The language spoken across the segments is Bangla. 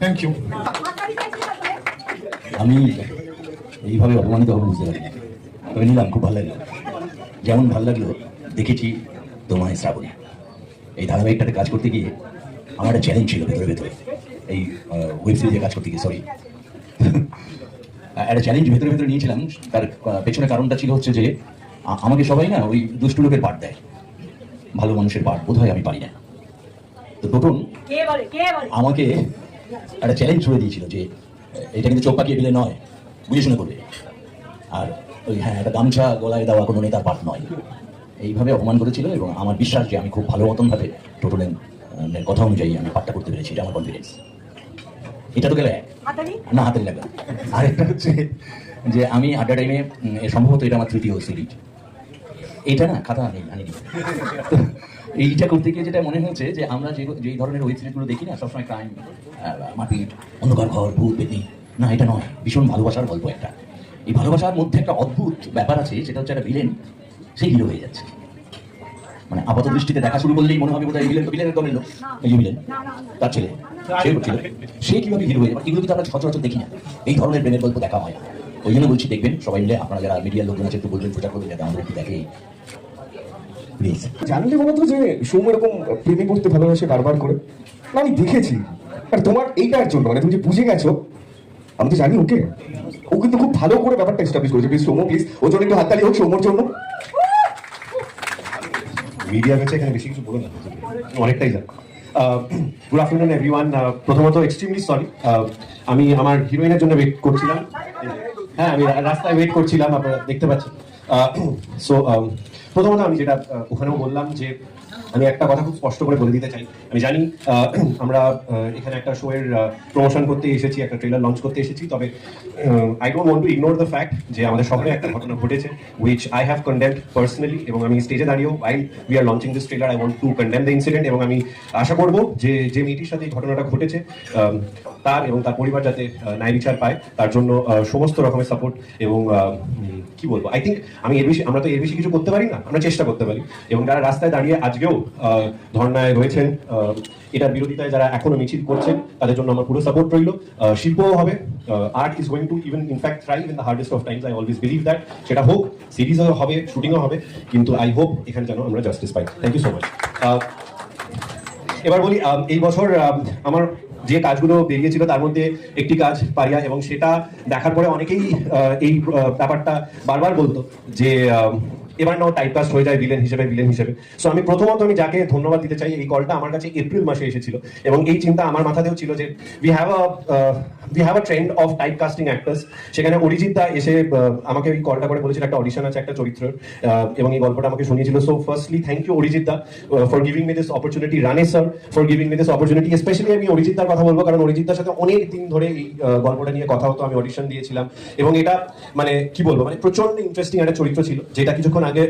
থ্যাংক ইউ আমি এইভাবে অপমানিত হব বুঝতে পারি তবে নিলাম খুব ভালো লাগল। যেমন ভালো লাগল দেখেছি তোমায় শ্রাবণী। এই ধারাবাহিকটাতে কাজ করতে গিয়ে আমার একটা চ্যালেঞ্জ ছিল ভেতরে ভেতরে। এই ওয়েব সিরিজে কাজ করতে গিয়ে সরি একটা চ্যালেঞ্জ ভেতরে ভেতরে নিয়েছিলাম। তার পেছনে কারণটা ছিল হচ্ছে যে আমাকে সবাই না ওই দুষ্টু লোকের পাঠ দেয়। ভালো মানুষের পাঠ বোধ হয় আমি পারি না। তো টোটন কে বলে কে বলে? আমাকে একটা চ্যালেঞ্জ ছুড়ে দিয়েছিল যে এটা কিন্তু চোখ পাকিয়ে দিলে নয় বুঝে শুনে করবে। আর ওই হ্যাঁ একটা গামছা গলায় দেওয়া কোনো নেতার পাঠ নয়। এইভাবে অপমান করেছিল এবং আমার বিশ্বাস যে আমি খুব ভালো মতনভাবে টোটালের কথা অনুযায়ী আমি পাঠটা করতে পেরেছি এটা আমার কনফিডেন্স এটা তো গেলে না হাতের লাগা আরেকটা হচ্ছে যে আমি আড্ডা টাইমে সম্ভবত এটা আমার তৃতীয় সিরিজ এটা না খাতা নেই আনিনি। তো এইটা করতে গিয়ে যেটা মনে হচ্ছে যে আমরা যে যেই ধরনের ওয়েব সিরিজগুলো দেখি না সবসময় ক্রাইম মারপিট অন্ধকার ঘর ভূত পেতনি না এটা নয় ভীষণ ভালোবাসার গল্প একটা। এই ভালোবাসার মধ্যে একটা অদ্ভুত ব্যাপার আছে সেটা হচ্ছে একটা ভিলেন সেই হিরো হয়ে যাচ্ছে। মানে আপাত দৃষ্টিতে দেখা শুরু করলেই মনে হবে বোধহয় ভিলেন ভিলেনের দমের লোক। এই যে ভিলেন তার ছেলে সে ছিল। সে কীভাবে হিরো হয়ে যাবে এগুলো কিন্তু আমরা সচরাচর দেখি না। এই ধরনের প্রেমের গল্প দেখা হয় না। ওই জন্য বলছি দেখবেন সবাই মিলে আপনারা যারা মিডিয়ার লোকজন আছে একটু বলবেন প্রচার করবেন যাতে আমাদের একটু দেখে। প্লিজ জানলে বলো তো যে সৌম এরকম প্রেমে পড়তে ভালোবাসে বারবার করে। না, আমি দেখেছি। আর তোমার এইটার জন্য মানে তুমি যে বুঝে গেছো, আমি তো জানি ওকে। ও কিন্তু খুব ভালো করে ব্যাপারটা এস্টাবলিশ করেছে। প্লিজ সৌম প্লিজ ওর জন্য একটু হাততালি হোক সৌমর জন্য। মিডিয়া গেছে এখানে বেশি কিছু বলো না। অনেকটাই জানো। গুড আফটারনুন এভরিওয়ান প্রথমত এক্সট্রিমলি সরি আমি আমার হিরোইনের জন্য ওয়েট করছিলাম। হ্যাঁ আমি রাস্তায় ওয়েট করছিলাম, আপনারা দেখতে পাচ্ছেন। সো প্রথমত আমি যেটা ওখানেও বললাম যে আমি একটা কথা খুব স্পষ্ট করে বলে দিতে চাই। আমি জানি আমরা এখানে একটা শো এর প্রমোশন করতে এসেছি, একটা ট্রেলার লঞ্চ করতে এসেছি, তবে I don't want to ignore the fact যে আমাদের শহরে একটা ঘটনা ঘটেছে which I have condemned personally এবং আমি স্টেজে দাঁড়িয়েও I we are launching this trailer I want to condemn the incident এবং আমি আশা করব যে যে মেয়েটির সাথে এই ঘটনাটা ঘটেছে তার এবং তার পরিবার যাতে ন্যায় বিচার পায়, তার জন্য সমস্ত রকমের সাপোর্ট এবং কি বলব? আই থিঙ্ক আমি এর বেশি, আমরা তো এর বেশি কিছু করতে পারি না, আমরা চেষ্টা করতে পারি, এবং যারা রাস্তায় দাঁড়িয়ে আজকেও ধর্নায় রয়েছেন এটার বিরোধিতায় যারা এখনও মিছিল করছেন তাদের জন্য আমার পুরো সাপোর্ট রইল। শিল্পও হবে। Art is going to even in fact thrive in the hardest of times I always believe that সেটা হোক সিরিজও হবে শুটিংও হবে কিন্তু আই হোপ এখানে যেন আমরা জাস্টিস পাই। থ্যাংক ইউ সো মাচ এবার বলি এই বছর আম, আমার যে কাজগুলো বেরিয়েছিল তার মধ্যে একটি কাজ পারিয়া এবং সেটা দেখার পরে অনেকেই এই ব্যাপারটা বারবার বলতো যে এবার নাও টাইপকাস্ট হয়ে যায় ভিলেন হিসেবে ভিলেন হিসেবে। সো আমি প্রথমত আমি যাকে ধন্যবাদ দিতে চাই এই কলটা আমার কাছে এপ্রিল মাসে এসেছিল। এবং এই চিন্তা আমার মাথাতেও ছিল যে we have a we have a trend of type casting actors সেখানে অরিজিৎ দা এসে আমাকে ওই কলটা করে বলেছিল একটা অডিশন আছে একটা চরিত্রের আহ, এবং এই গল্পটা আমাকে শুনিয়েছিল। So firstly thank you Arijit da for giving me this opportunity Rane sir for giving me this opportunity specially আমি অরিজিৎ দার কথা বলব কারণ অরিজিৎ দার সাথে অনেক দিন ধরে এই আহ, গল্পটা নিয়ে কথা হতো আমি অডিশন দিয়েছিলাম। এবং এটা মানে কি বলব মানে প্রচণ্ড ইন্টারেস্টিং একটা চরিত্র ছিল যেটা কিছুক্ষণ আগে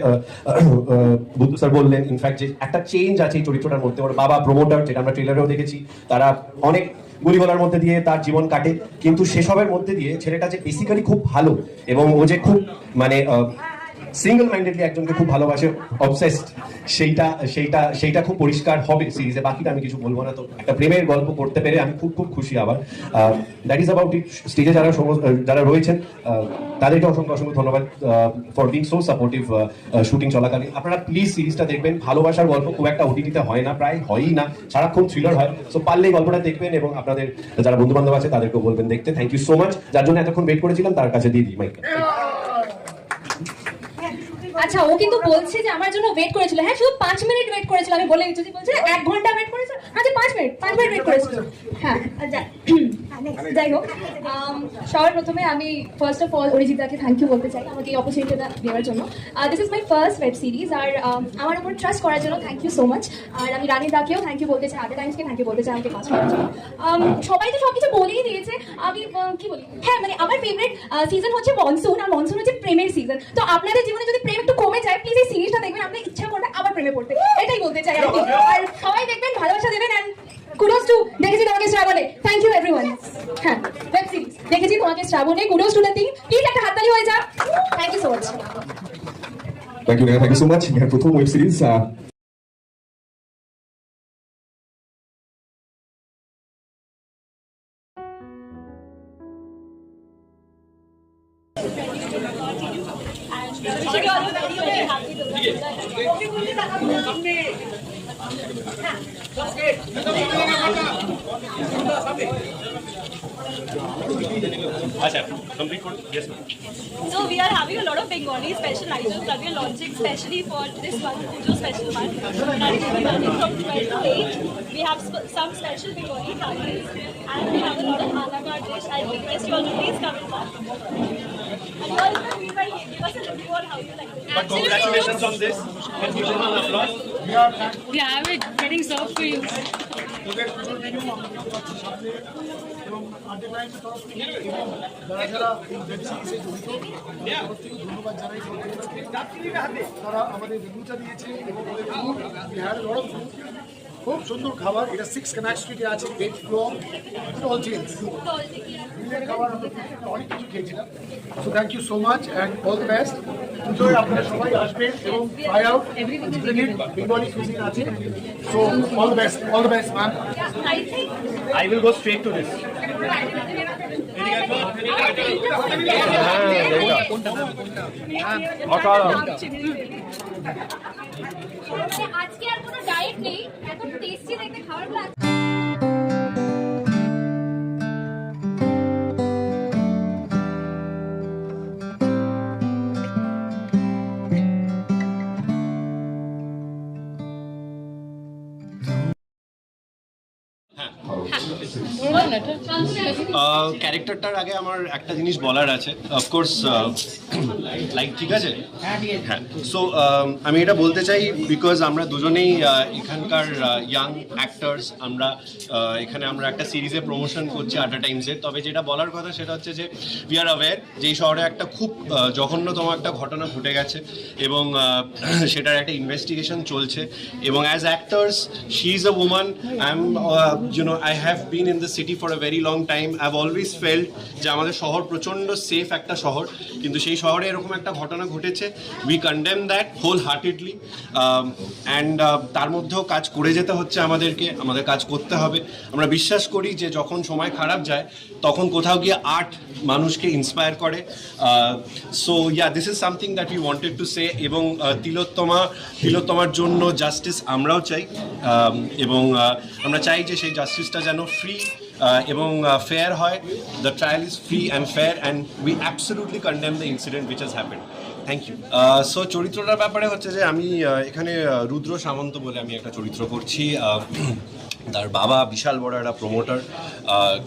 বুদ্ধু স্যার বললেন ইনফ্যাক্ট যে একটা চেঞ্জ আছে এই চরিত্রটার মধ্যে। ওর বাবা প্রমোটার যেটা আমরা ট্রেলারেও দেখেছি, তারা অনেক গুলিগোলার মধ্যে দিয়ে তার জীবন কাটে। কিন্তু সেসবের মধ্যে দিয়ে ছেলেটা যে বেসিক্যালি খুব ভালো এবং ও যে খুব মানে সিঙ্গেল মাইন্ডেডলি একজনকে খুব ভালোবাসে অবসেসড সেইটা সেইটা সেইটা খুব পরিষ্কার হবে সিরিজে। বাকিটা আমি কিছু বলব না তো। একটা প্রেমের গল্প করতে পেরে আমি খুব খুব খুশি আবার। দ্যাট ইজ অ্যাবাউট ইট স্টেজে যারা যারা রয়েছেন তাদেরকে অসংখ্য অসংখ্য ধন্যবাদ for being so supportive shooting চলাকালীন আপনারা প্লিজ সিরিজটা দেখবেন। ভালোবাসার গল্প খুব একটা ওটিটিতে হয় না, প্রায় হয়ই না। সারাক্ষণ থ্রিলার হয়। সো পারলে এই গল্পটা দেখবেন এবং আপনাদের, যারা বন্ধু বান্ধব আছে, তাদেরকেও বলবেন দেখতে। থ্যাংক ইউ সো মাচ যার জন্য এতক্ষণ ওয়েট করেছিলাম, তার কাছে দিয়ে দিই মাইক আচ্ছা ও কিন্তু বলছে যে আমার জন্য ওয়েট করেছিল। হ্যাঁ শুধু পাঁচ মিনিট ওয়েট করেছিল। আমি বলে যদি বলছে এক ঘণ্টা ওয়েট করেছিল। আচ্ছা পাঁচ মিনিট পাঁচ মিনিট ওয়েট করেছিল। হ্যাঁ যা- যাই। হোক। সবার প্রথমে আমি ফার্স্ট অফ অল অরিজিতাকে থ্যাংক ইউ বলতে চাই আমাকে এই অপরচুনিটিটা দেওয়ার জন্য। This is my first web series আর আমার উপর ট্রাস্ট করার জন্য থ্যাংক ইউ সো মাচ আর আমি রানী দাকেও থ্যাংক ইউ বলতে চাই আদার টাইমসকে থ্যাংক ইউ বলতে চাই আমাকে কাজ করার জন্য। সবাই তো সবকিছু বলেই দিয়েছে। আমি কি বলি? হ্যাঁ মানে আমার ফেভারিট সিজন হচ্ছে মনসুন আর মনসুন হচ্ছে প্রেমের সিজন তো আপনাদের জীবনে যদি প্রেম একটু কমে যায় প্লিজ এই সিরিজটা দেখবেন আপনার ইচ্ছা করবে আবার প্রেমে পড়তে এটাই বলতে চাই কি। আর সবাই দেখবেন, ভালোবাসা দেবেন অ্যান্ড কুডোস টু দেখেছি তোমাকে শ্রাবণে। থ্যাংক ইউ এভরিওয়ান হ্যাঁ ওয়েব সিরিজ দেখেছি তোমাকে শ্রাবণে। Kudos to the team please একটা হাততালি হয়ে যাও। Thank you so much thank you thank you so much প্রথম web series So we are having a lot of Bengali special items that we are launching specially for this one Pujo special month. That running from 12 to 8. We have sp- some special Bengali curries and we have a lot of a la carte dish. I request you all to please come watch. It. Congratulations on this. And give them an applause. We have getting served for you. এবং আন্ডারলাইনের তরফ থেকে এবং যারা যারা এই ওয়েব সিরিজে জড়িত তরফ থেকে ধন্যবাদ জানাই তারা আমাদের দিয়েছে এবং ওদের বিহার লড়ক খুব সুন্দর খাবার। এটা সিক্স কানাক স্ট্রিটে আছে ভেজ ফ্লোর অল চেঞ্জ খাবার আমরা অনেক কিছু খেয়েছিলাম। So thank you so much and all the best পুজোয় আপনারা সবাই আসবেন এবং ট্রাই আউট বেঙ্গলি আছে। So all the best all the best ma'am think I will go straight to this. আজকে আর কোনো ডায়েট নেই এত টেস্টি দেখতে খাবারগুলো ক্যারেক্টারটার আগে আমার একটা জিনিস বলার আছে। অফকোর্স লাইক ঠিক আছে? হ্যাঁ। সো আমি এটা বলতে চাই বিকজ আমরা দুজনেই এখানকার ইয়াং অ্যাক্টার্স আমরা এখানে আমরা একটা সিরিজে প্রমোশন করছি আটা টাইমসের তবে যেটা বলার কথা সেটা হচ্ছে যে উই আর অ্যাওয়্যার যে এই শহরে একটা খুব জঘন্যতম একটা ঘটনা ঘটে গেছে এবং সেটার একটা ইনভেস্টিগেশন চলছে এবং as actors she is a woman I am you know I have been in the city for a very long time I always feel যে আমাদের শহর প্রচণ্ড সেফ একটা শহর। কিন্তু সেই শহরে এরকম একটা ঘটনা ঘটেছে। We condemn that wholeheartedly and তার মধ্যেও কাজ করে যেতে হচ্ছে আমাদেরকে, আমাদের কাজ করতে হবে। আমরা বিশ্বাস করি যে যখন সময় খারাপ যায় তখন কোথাও গিয়ে আর্ট মানুষকে ইন্সপায়ার করে। So yeah this is something that you wanted to say এবং তিলোত্তমা, তিলোত্তমার জন্য জাস্টিস আমরাও চাই। এবং আমরা চাই যে সেই জাস্টিসটা যেন ফ্রি এবং ফেয়ার হয়। The trial is free and fair and we absolutely condemn the incident which has happen thank you so চরিত্রটার ব্যাপারে হচ্ছে যে আমি এখানে রুদ্র সামন্ত বলে আমি একটা চরিত্র করছি। তার বাবা বিশাল বড় একটা প্রমোটার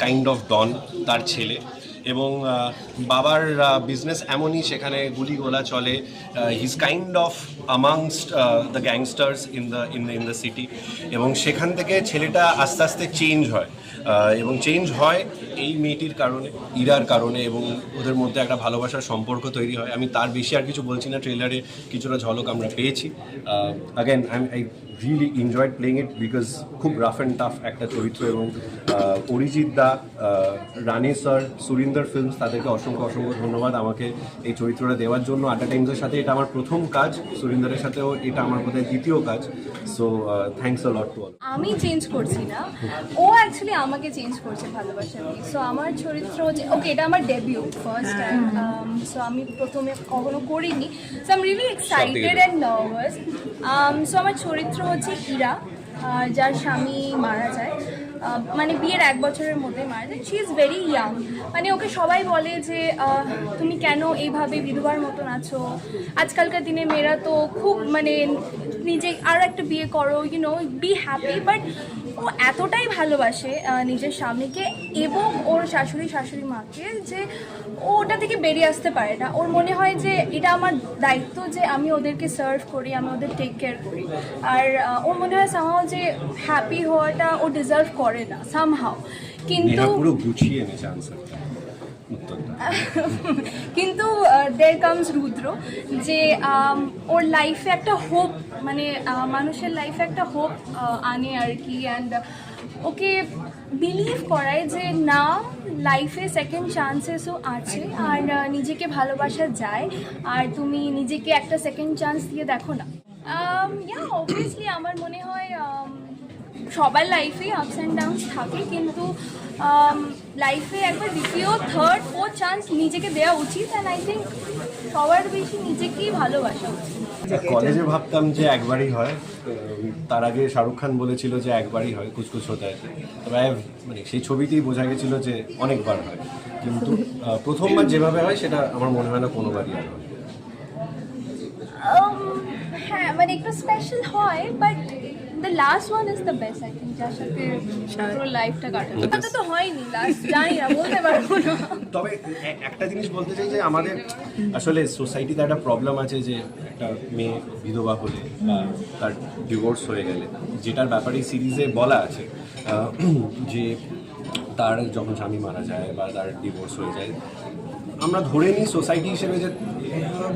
কাইন্ড অফ ডন তার ছেলে। এবং বাবার বিজনেস এমনই সেখানে গুলি গোলা চলে his kind of amongst the gangsters in the in the in the city এবং সেখান থেকে ছেলেটা আস্তে আস্তে চেঞ্জ হয়। এবং চেঞ্জ হয় এই মেয়েটির কারণে, ইরার কারণে এবং ওদের মধ্যে একটা ভালোবাসার সম্পর্ক তৈরি হয়। আমি তার বেশি আর কিছু বলছি না। ট্রেলারে কিছুটা ঝলক আমরা পেয়েছি। I I really enjoyed playing it because খুব রাফ অ্যান্ড টাফ একটা চরিত্র এবং অরিজিৎ দা রানে স্যার সুরিন্দর ফিল্মস তাদেরকে অসংখ্য অসংখ্য ধন্যবাদ আমাকে এই চরিত্রটা দেওয়ার জন্য। আটা টাইমসের সাথে এটা আমার প্রথম কাজ সুরিন্দরের সাথেও এটা আমার বোধহয় দ্বিতীয় কাজ। So thanks a lot to all আমি চেঞ্জ করছি না। ও অ্যাকচুয়ালি আমাকে চেঞ্জ করছে ভালোবাসা সো আমার চরিত্র যে ওকে এটা আমার ডেবিউ ফার্স্ট টাইম সো আমি প্রথমে কখনো করিনি। So um really excited and nervous so আমার চরিত্র হচ্ছে ইরা যার স্বামী মারা যায়। মানে বিয়ের এক বছরের মধ্যে মারা যায়। শি ইজ ভেরি ইয়াং মানে ওকে সবাই বলে যে তুমি কেন এইভাবে বিধবার মতন আছো? আজকালকার দিনে মেয়েরা তো খুব মানে নিজে আর একটা বিয়ে করো you know be happy but ও এতটাই ভালোবাসে নিজের স্বামীকে এবং ওর শাশুড়ি শাশুড়ি মাকে যে ও ওটা থেকে বেরিয়ে আসতে পারে না। ওর মনে হয় যে এটা আমার দায়িত্ব যে আমি ওদেরকে সার্ভ করি আমি ওদের টেক কেয়ার করি। আর ওর মনে হয় সামহাও যে হ্যাপি হওয়াটা ও ডিজার্ভ করে না সামহাও কিন্তু নেহা পুরো গুছিয়ে এনেছে আনসারটা কিন্তু দের কামস রুদ্র যে ওর লাইফে একটা হোপ মানে মানুষের লাইফে একটা হোপ আনে আর কি। অ্যান্ড ওকে বিলিভ করায় যে না লাইফে সেকেন্ড চান্সেসও আছে আর নিজেকে ভালোবাসা যায়। আর তুমি নিজেকে একটা সেকেন্ড চান্স দিয়ে দেখো না। ইয়া অবভিয়াসলি আমার মনে হয় um, সবার লাইফেই আপস অ্যান্ড ডাউনস থাকে কিন্তু লাইফে একবার দ্বিতীয় থার্ড ফোর্থ চান্স নিজেকে দেওয়া উচিত অ্যান্ড আই থিঙ্ক সবার বেশি নিজেকেই ভালোবাসা উচিত। কলেজে ভাবতাম যে একবারই হয় তার আগে শাহরুখ খান বলেছিল যে একবারই হয় কুচকুচ হতে। তবে মানে সেই ছবিতেই বোঝা গেছিল যে অনেকবার হয়। কিন্তু প্রথমবার যেভাবে হয় সেটা আমার মনে হয় না কোনোবারই আর হয়। Um, হ্যাঁ মানে একটু স্পেশাল হয় but the last one is the best I think যার সাথে পুরো লাইফটা কাটানো। তো হয়নি লাস্ট জানি না বলতে পারব না। তবে একটা জিনিস বলতে চাই যে আমাদের আসলে সোসাইটিতে একটা প্রবলেম আছে যে একটা মেয়ে বিধবা হলে বা তার ডিভোর্স হয়ে গেলে যেটার ব্যাপারে সিরিজে বলা আছে যে তার যখন স্বামী মারা যায় বা তার ডিভোর্স হয়ে যায় আমরা ধরে নিই সোসাইটি হিসেবে যে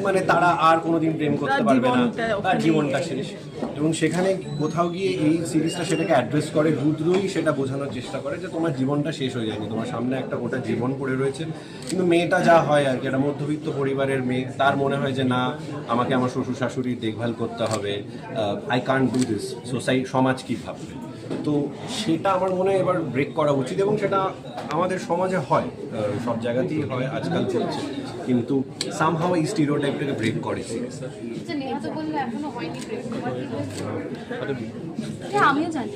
মানে তারা আর কোনোদিন প্রেম করতে পারবে না তার জীবনটা শেষ। এবং সেখানে কোথাও গিয়ে এই সিরিজটা সেটাকে অ্যাড্রেস করে, রুদ্রই সেটা বোঝানোর চেষ্টা করে যে তোমার জীবনটা শেষ হয়ে যায়নি, তোমার সামনে একটা গোটা জীবন পড়ে রয়েছে। কিন্তু মেয়েটা যা হয় আর কি, একটা মধ্যবিত্ত পরিবারের মেয়ে, তার মনে হয় যে না, আমাকে আমার শ্বশুর শাশুড়ির দেখভাল করতে হবে I can't do this society সমাজ কী ভাববে? তো সেটা আমার মনে হয় এবার ব্রেক করা উচিত এবং সেটা আমাদের সমাজে হয় সব জায়গাতেই হয়, আজকাল চলছে। কিন্তু সামহাও এই স্টিরিওটাইপটাকে ব্রেক করে। সিরিজ এটা আমিও জানি।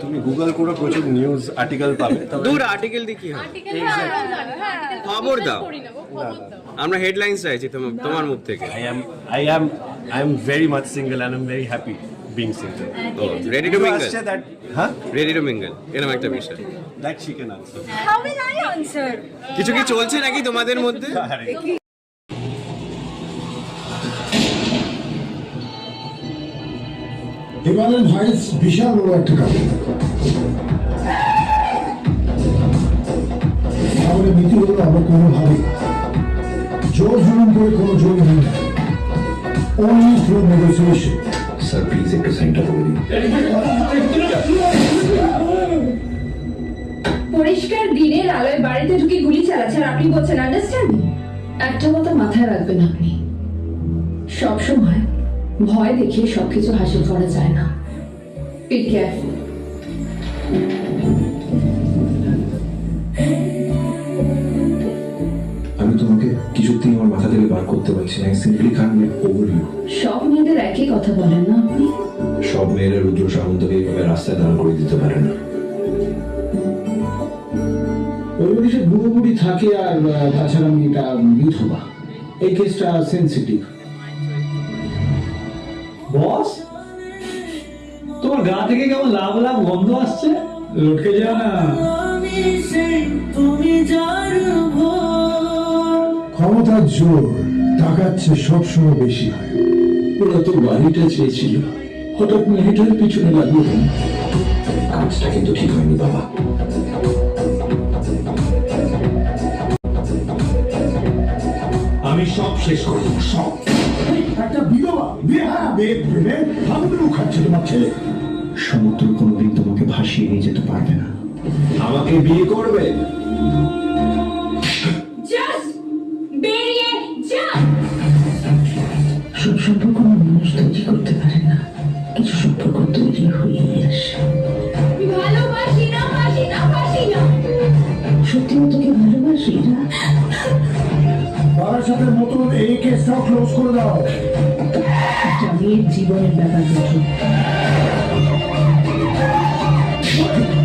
তুমি গুগল করে প্রচুর নিউজ আর্টিকেল পাবে দূর আর্টিকেল দিয়ে কি হয় খবর দাও। আমরা হেডলাইন্স চাইছি তোমার- তোমার মুখ থেকে। I am I am I am very much single and I'm very happy being single. O ready to mingle huh? Ready to mingle এরকম একটা বিষয়. হাউ উইল আই আনসার কিছু কি চলছে নাকি তোমাদের মধ্যে? হিমালয়ান হাইটস বিশাল বড় একটা কাজ। আমাদের নীতি হলো আমরা কোনোভাবে জোর জুলুম করে কোনো জমি হয় না প্লিজ একটু সাইনটা করে দিন পরিষ্কার দিনের আলোয় বাড়িতে ঢুকে গুলি চালাচ্ছে আর আপনি বলছেন আন্ডারস্ট্যান্ড একটা কথা মাথায় রাখবেন আপনি। সব সময় ভয় দেখিয়ে সবকিছু হাসিল করা যায় না। আমি তোমাকে কিছুতেই আমার মাথা থেকে বার করতে পারছি না। সিম্পলি কান ওভার ইউ সব মেয়েদের একই কথা বলেন না আপনি। সব মেয়েরা রুদ্র সামন্তকে এইভাবে রাস্তায় দাঁড় করে দিতে পারে না। পরিবেশে বুড়ো বুড়ি থাকে আর তাছাড়া মেয়েটা বিধবা। এই কেসটা সেন্সিটিভ গা থেকে কেমন লাভ লাভ গন্ধ আসছে? লটকে যাও না। ক্ষমতার জোর টাকার চেয়ে সবসময় বেশি। হয় ওরা তো বাড়িটা চেয়েছিল। হঠাৎ মেয়েটার পিছনে লাগল কেন? কাজটা কিন্তু ঠিক হয়নি বাবা। আমি সব শেষ করব সব। একটা বিধবা বেহারা বেদ প্রেমে ভাঙগুলো খাচ্ছে তোমার ছেলে। সমুদ্র কোনোদিন তোমাকে ভাসিয়ে নিয়ে যেতে পারবে না। আমাকে বিয়ে করবে? জাস্ট বেরিয়ে যা! সব সম্পর্ক মানুষ তৈরি করতে পারে না। কিছু সম্পর্ক তৈরি হয়েই আসে। ভালোবাসি না বাসি না বাসি না। সত্যিও তোকে ভালোবাসি? না বারাসাতের মতন এই কেসটাও ক্লোজ করে দাও। একটা মেয়ের জীবনের ব্যাপার দেখো you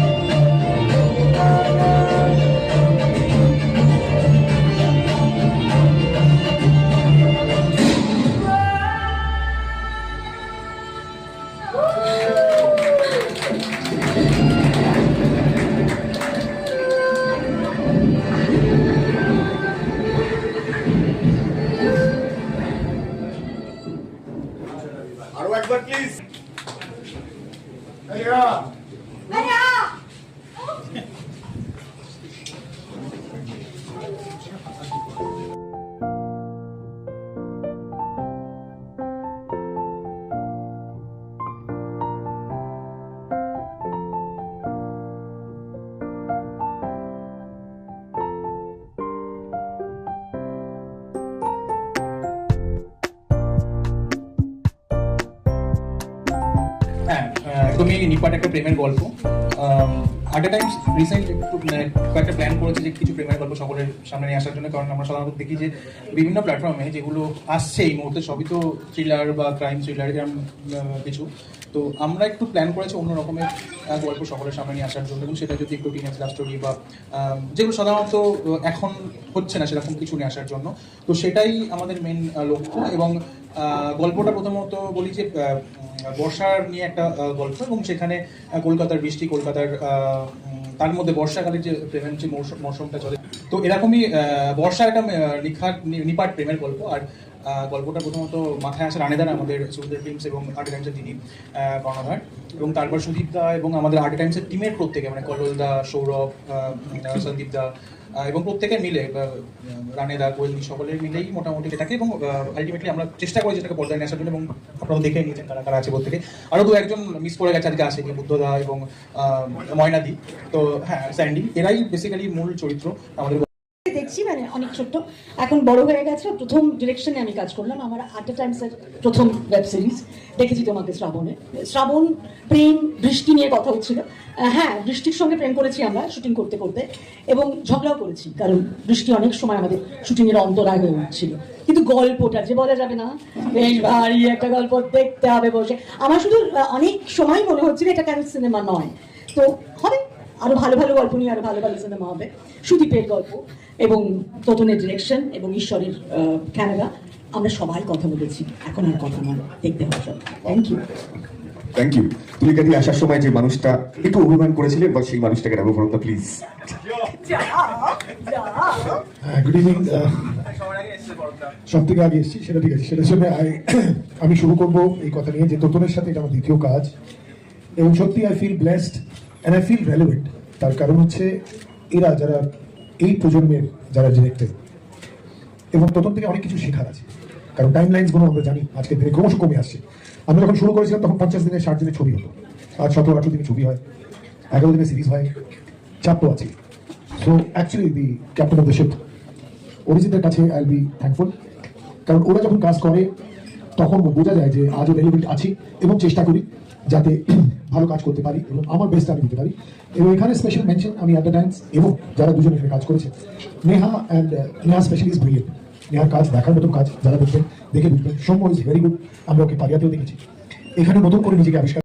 আরও একটা প্রেমের গল্প। এ টাইমস রিসেন্ট একটু মানে কয়েকটা প্ল্যান করেছে যে কিছু প্রেমের গল্প সকলের সামনে নিয়ে আসার জন্য, কারণ আমরা সাধারণত দেখি যে বিভিন্ন প্ল্যাটফর্মে যেগুলো আসছে এই মুহূর্তে সবই তো থ্রিলার বা ক্রাইম থ্রিলার কিছু। তো আমরা একটু প্ল্যান করেছি অন্য রকমের গল্প সকলের সামনে নিয়ে আসার জন্য, এবং সেটা যদি একটু টিনেজ লাভ স্টোরি বা যেগুলো সাধারণত এখন হচ্ছে না, সেরকম কিছু নিয়ে আসার জন্য। তো সেটাই আমাদের মেন লক্ষ্য, এবং গল্পটা প্রথমত বলি যে বর্ষার নিয়ে একটা গল্প এবং সেখানে কলকাতার বৃষ্টি, কলকাতার তার মধ্যে বর্ষাকালের যে প্রেমের যে মৌসুম মৌসুমটা চলে। তো এরকমই বর্ষা একটা নিখাট নিপাট প্রেমের গল্প। আর গল্পটা প্রথমত মাথায় আসে রানেদার আমাদের সুন্দর ফিল্মস এবং আর্ট টাইমসের তিনি কর্ণধার। এবং তারপর সুদীপ দা এবং আমাদের আর্ট টাইমসের টিমের প্রত্যেকে মানে কল্লোল দা, সৌরভ সন্দীপ দা এবং প্রত্যেকে মিলে রানেদা কোয়েলি সকলের মিলেই মোটামুটি এটাকে এবং আলটিমেটলি আমরা চেষ্টা করি যেটাকে নিয়ে আসার জন্য এবং আপনারা দেখে নিয়েছেন কারা কারা আছে প্রত্যেকে। আরও দু একজন মিস করে গেছে আজকে আসেনি, বুদ্ধদা এবং ময়নাদি। তো হ্যাঁ স্যান্ডি, এরাই বেসিক্যালি মূল চরিত্র আমাদের দেখছি মানে অনেক ছোট্ট। এখন বড় হয়ে গেছে, প্রথম ডিরেকশনে আমি কাজ করলাম, আমার আট টাইমসের প্রথম ওয়েব সিরিজ দেখেছি তোমাকে শ্রাবণে। শ্রাবণ, প্রেম, বৃষ্টি নিয়ে কথা হচ্ছিল। হ্যাঁ বৃষ্টির সঙ্গে প্রেম করেছি আমরা শুটিং করতে করতে, এবং ঝগড়াও করেছি, কারণ বৃষ্টি অনেক সময় আমাদের শুটিংয়ের অন্তরায় হয়ে উঠছিল। কিন্তু গল্পটা যে বলা যাবে না, বেশ ভারী একটা গল্প, দেখতে হবে বসে। আমার শুধু অনেক সময় মনে হচ্ছিল এটা কেন সিনেমা নয়। তো হবে, আরও ভালো ভালো গল্প নিয়ে আরও ভালো ভালো সিনেমা হবে। সুদীপের গল্প। এবং ততনের ডিরেকশন এবং ঈশ্বরের ক্যামেরা আমরা সবাই কথা বলেছি। এখন আর কথা নয়। দেখতে হবে। সব থ্যাংক ইউ থ্যাংক ইউ তুমি এখানে আসার সময় যে মানুষটা একটু অভিমান করেছিলেন বা সেই মানুষটাকে নামো ফরম প্লিজ গুড ইভিনিং সব থেকে আগে এসেছি সেটা ঠিক আছে। সেটার জন্য আমি শুরু করব এই কথা নিয়ে যে তোতনের সাথে এটা আমার দ্বিতীয় কাজ। এবং সত্যি I feel blessed and I feel relevant তার কারণ হচ্ছে এরা যারা এই প্রজন্মের যারা ডিরেক্টর এবং তোতন থেকে অনেক কিছু শেখার আছে। কারণ টাইম লাইনসগুলো আমরা জানি, আজকের দিনে ক্রমশ কমে আসছে। আমরা যখন শুরু করেছিলাম, তখন পঞ্চাশ দিনে ষাট দিনে ছবি হতো। আজ সতেরো, আঠারো দিনে ছবি হয়। এগারো দিনে সিরিজ হয়। চাপ তো আছে। So actually the captain of the ship অরিজিতের কাছে আই বি থ্যাঙ্কফুল কারণ ওরা যখন কাজ করে, তখন বোঝা যায় যে আজও রেলিভেন্ট আছি, এবং চেষ্টা করি যাতে ভালো কাজ করতে পারি এবং আমার বেস্ট আমি দিতে পারি। এবং এখানে স্পেশাল মেনশন আমি অ্যাট দ্য এবং যারা দুজন এখানে কাজ করেছে Neha and Neha specially is brilliant নেহার কাজ, দেখার মতো কাজ যারা দেখবেন, দেখে বুঝবেন। সৌম্য ইজ ভেরি গুড আমরা ওকে পারিয়াতেও দেখেছি। এখানে নতুন করে নিজেকে আবিষ্কার